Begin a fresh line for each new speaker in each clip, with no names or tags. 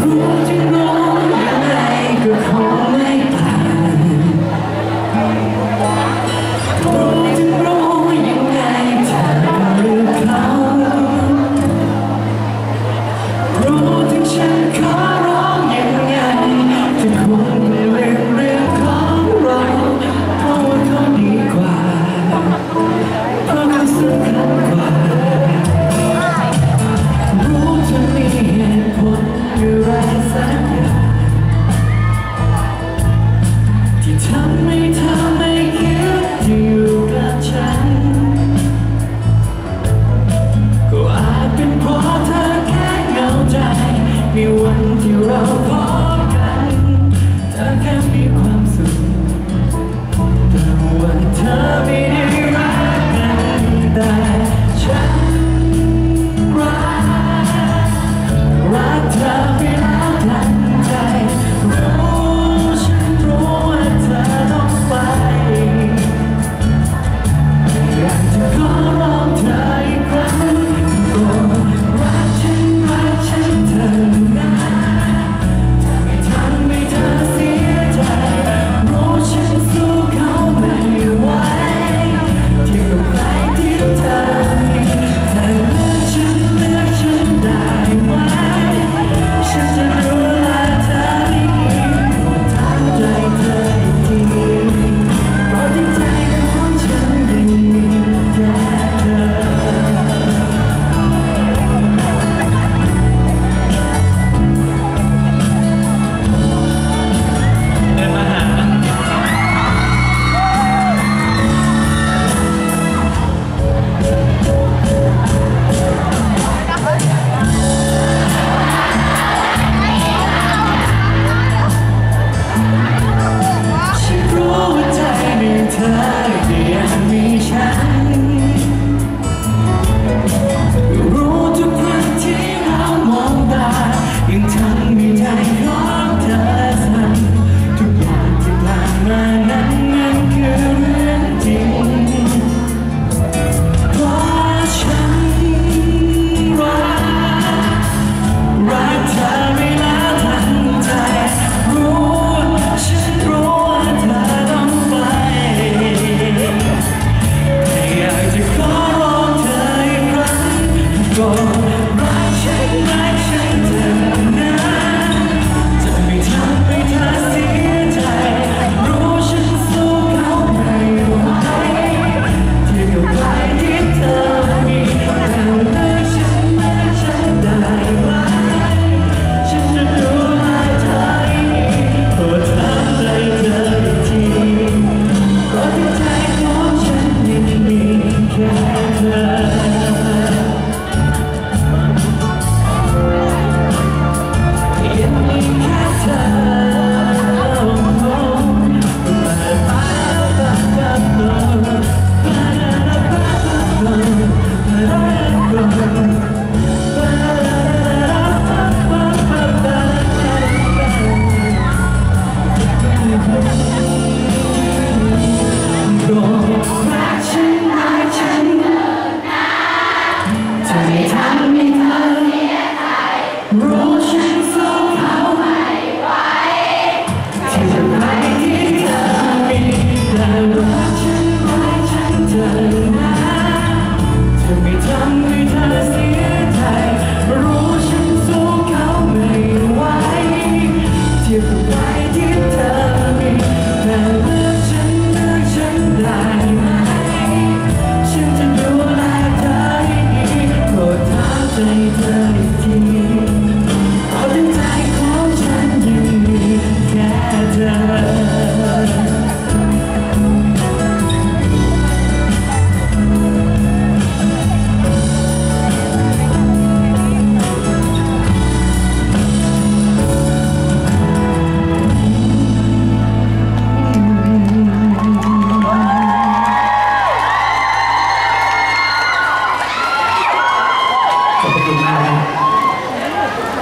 รู้จะร้องยั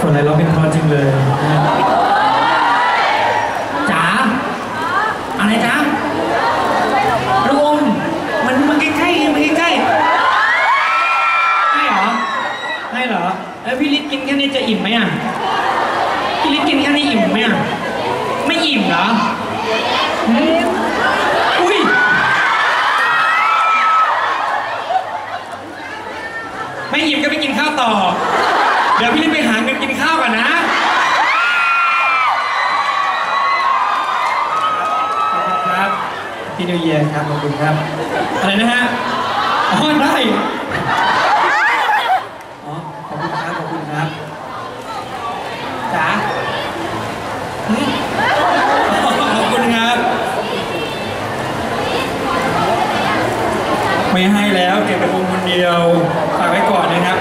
คนอะไรร้องเพลงเพราะจริงเลยจ๋าอะไรจ๋าลูกอมมันมั
นใกล้ๆมันใกล้ๆให้เหรอให้เหรอแล้วพี่ลิศกินแค่นี้จะอิ่มไหมอะพี่ลิศกินแค่นี้อิ่มไหมอะไม่อิ่มเหรออุ้ยไม่อิ่มก็ไปกินข้าวต่อ เดี๋ยวพี่ลิศไปหา พี่นิวเยียร์ครับขอบคุณครับ อะไรนะฮะอ๋อได้อ๋อขอบคุณครับขอบคุณครับจ๋าอืมขอบคุณครับ ไม่ให้แล้วเก็บไปคนเดียวฝากไว้ก่อนนะครับ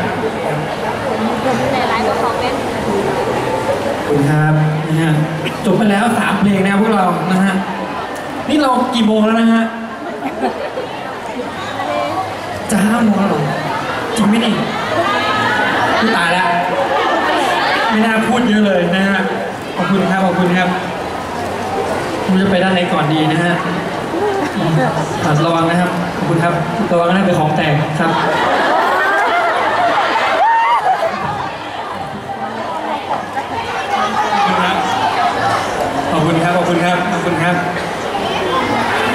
ในไลฟ์ก็คอมเมนต์
ขอบคุณครับนะฮะจบไปแล้วสามเพลงนะครับพวกเรานะฮะ นี่เรากี่โมงแล้วนะฮะจะห้าโมงแล้วเหรอจริงไหมนี่พี่ตายแล้วไม่น่าพูดเยอะเลยนะฮะขอบคุณครับขอบคุณครับไมันจะไปด้านไหนก่อนดีนะฮะอืมอะระวังนะครับขอบคุณครับระวังนะเป็นของแตกครับคุณครับ ขอบคุณครับ ขอบคุณครับ ขอบคุณครับ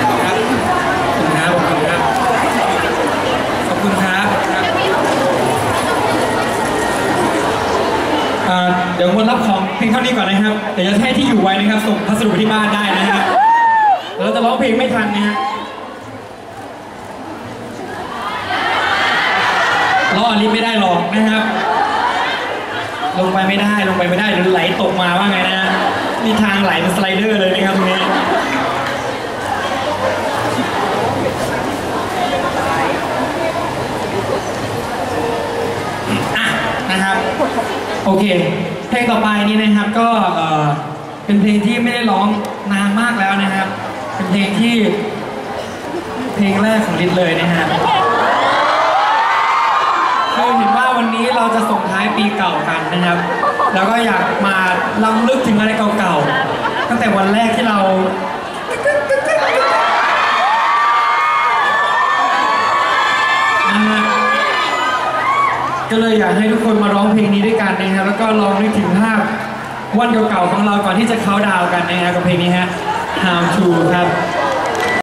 ขอบคุณครับ ขอบ คุณครับเดี๋ยวคนรับของเพียงเท่านี้ก่อนนะครับเดี๋ยวจะให้ที่อยู่ไว้นะครับส่งพัสดุไปที่บ้านได้นะฮะเดี๋ยวเราจะร้องเพลงไม่ทันนะฮะล้อลิฟต์ไม่ได้หรอกนะครับ ลงไปไม่ได้ลงไปไม่ได้เดี๋ยวไหลตกมาว่าไงนะฮะนี่ทางไหลเป็นสไลเดอร์เลยนะครับตรงนี้อะนะครับ โอเค เพลงต่อไปนี้นะครับก็เออเป็นเพลงที่ไม่ได้ร้องนานมากแล้วนะครับ เป็นเพลงที่ เพลงแรกของลิศเลยนะฮะคือเห็นว่าวันนี้เราจะส่งท้ายปีเก่ากันนะครับ แล้วก็อยากมาล้ำลึกถึงอะไรเก่าๆตั้งแต่วันแรกที่เรา ก็เลยอยากให้ทุกคนมาร้องเพลงนี้ด้วยกันนะครับแล้วก็ลองนึกถึงภาพวันเก่าๆของเราก่อนที่จะเข้าดาวกันนะครับกับเพลงนี้ฮะ How to ครับ